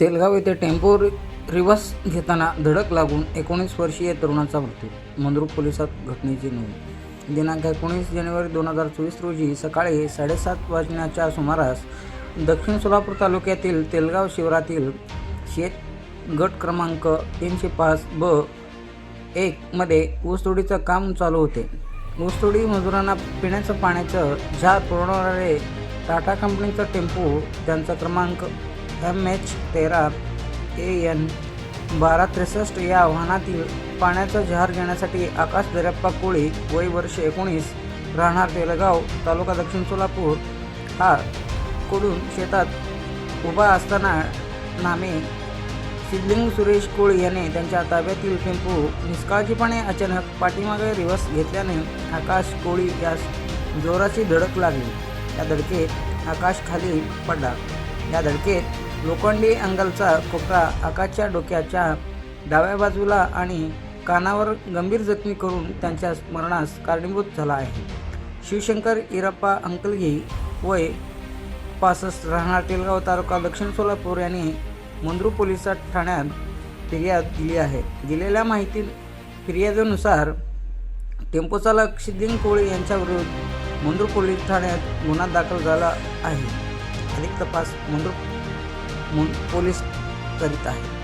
तेलगाव येथे tempo reverse घेताना धडक लागून एकोणीस वर्षीय तरुणाचा मृत्यू मंद्रुप पोलिसात घटनेची नोंद. दिनांक एकोणीस जानेवारी दोन हजार चोवीस रोजी सकाळी साडेसात वाजण्याच्या सुमारास दक्षिण सोलापूर तालुक्यातील तेलगाव शिवारातील शेत गट क्रमांक तीनशे पाच ब एकमध्ये ऊसतोडीचं काम चालू होते. ऊसतोडी मजुरांना पिण्याचं पाण्याचं जार पुरवणारे टाटा कंपनीचा टेम्पो त्यांचा क्रमांक एम एच तेरा ए एन बारा त्रेसष्ट या आव्हानातील पाण्याचा जहार घेण्यासाठी आकाश दर्याप्पा कोळी वय वर्ष एकोणीस राहणार तेलगाव तालुका दक्षिण सोलापूर. हा कडून शेतात उभा असताना नामे सिद्धलिंग सुरेश कोळी याने त्यांच्या ताब्यातील टेम्पो निष्काळजीपणे अचानक पाठीमागे रिवर्स घेतल्याने आकाश कोळी यास जोराची धडक लागली. या धडकेत आकाश खाली पडला. या धडकेत लोखंडी अंगलचा खोकरा आकाशच्या डोक्याच्या डाव्या बाजूला आणि कानावर गंभीर जखमी करून त्यांच्या स्मरणास कारणीभूत झाला आहे. शिवशंकर इरप्पा अंकलगी वय पासष्ट राहणार तेलगाव तालुका दक्षिण सोलापूर यांनी मुंद्रू पोलीस ठाण्यात फिर्याद दिली आहे. दिलेल्या माहिती फिर्यादीनुसार टेम्पो चालक सिद्धिंग कोळी यांच्याविरुद्ध मुंद्रू पोलीस ठाण्यात गुन्हा दाखल झाला आहे. अधिक तपास मुंद्रू मुं- पोलीस करीत आहे.